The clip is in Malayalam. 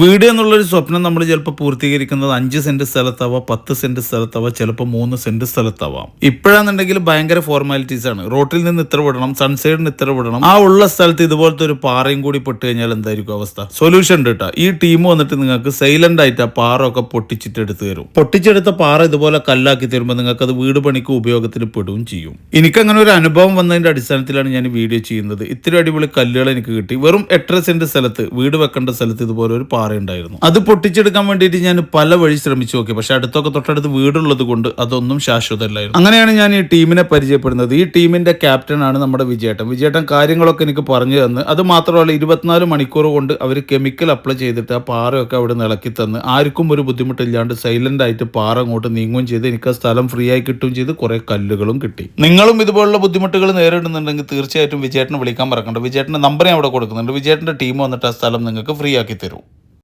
വീട് എന്നുള്ളൊരു സ്വപ്നം നമ്മൾ ചിലപ്പോൾ പൂർത്തീകരിക്കുന്നത് അഞ്ച് സെന്റ് സ്ഥലത്താവാം പത്ത് സെന്റ് സ്ഥലത്താവാം ചിലപ്പോൾ മൂന്ന് സെന്റ് സ്ഥലത്താവാം. ഇപ്പോഴാണെന്നുണ്ടെങ്കിൽ ഭയങ്കര ഫോർമാലിറ്റീസ് ആണ്. റോട്ടിൽ നിന്ന് ഇത്ര വിടണം സൺസൈഡിന് ഇത്ര വിടണം. ആ ഉള്ള സ്ഥലത്ത് ഇതുപോലത്തെ ഒരു പാറയും കൂടി പെട്ട് കഴിഞ്ഞാൽ എന്തായിരിക്കും അവസ്ഥ? സൊല്യൂഷൻ ഉണ്ട് കേട്ടോ ഈ ടീം വന്നിട്ട് നിങ്ങൾക്ക് സൈലന്റ് ആയിട്ട് ആ പാറ ഒക്കെ പൊട്ടിച്ചിട്ട് എടുത്ത് തരും. പൊട്ടിച്ചെടുത്ത പാറ ഇതുപോലെ കല്ലാക്കി തരുമ്പോൾ നിങ്ങൾക്ക് അത് വീട് പണിക്ക് ഉപയോഗത്തിന് പെടുകയും ചെയ്യും. എനിക്ക് അങ്ങനെ ഒരു അനുഭവം വന്നതിന്റെ അടിസ്ഥാനത്തിലാണ് ഞാൻ വീഡിയോ ചെയ്യുന്നത്. ഇത്തിരി അടിപൊളി കല്ലുകൾ എനിക്ക് കിട്ടി. വെറും എട്ടര സെന്റ് സ്ഥലത്ത് വീട് വെക്കേണ്ട സ്ഥലത്ത് ഇതുപോലെ ഒരു പാറ ഉണ്ടായിരുന്നു അത് പൊട്ടിച്ചെടുക്കാൻ വേണ്ടിയിട്ട് ഞാൻ പല വഴി ശ്രമിച്ചു നോക്കി. പക്ഷെ അടുത്തൊക്കെ തൊട്ടടുത്ത് വീടുള്ളത് കൊണ്ട് അതൊന്നും ശാശ്വതമല്ലായിരുന്നു. അങ്ങനെയാണ് ഞാൻ ഈ ടീമിനെ പരിചയപ്പെടുന്നത്. ഈ ടീമിന്റെ ക്യാപ്റ്റൻ ആണ് നമ്മുടെ വിജയേട്ടൻ. വിജയേട്ടൻ കാര്യങ്ങളൊക്കെ എനിക്ക് പറഞ്ഞു തന്ന്. അത് മാത്രമല്ല ഇരുപത്തിനാല് മണിക്കൂർ കൊണ്ട് അവർ കെമിക്കൽ അപ്ലൈ ചെയ്തിട്ട് ആ പാറയൊക്കെ അവിടെ ഇളക്കി തന്ന്. ആർക്കും ഒരു ബുദ്ധിമുട്ടില്ലാണ്ട് സൈലന്റ് ആയിട്ട് പാറ അങ്ങോട്ട് നീങ്ങുകയും ചെയ്ത് എനിക്ക് ആ സ്ഥലം ഫ്രീ ആയി കിട്ടുകയും ചെയ്ത് കുറെ കല്ലുകളും കിട്ടി. നിങ്ങളും ഇതുപോലുള്ള ബുദ്ധിമുട്ടുകൾ നേരിടുന്നുണ്ടെങ്കിൽ തീർച്ചയായിട്ടും വിജയേട്ടനെ വിളിക്കാൻ മറക്കണ്ട. വിജയേട്ടന്റെ നമ്പർ ഞാൻ അവിടെ കൊടുക്കുന്നുണ്ട്. വിജയേട്ടന്റെ ടീം വന്നിട്ട് ആ സ്ഥലം നിങ്ങൾക്ക് ഫ്രീ ആക്കി തരും.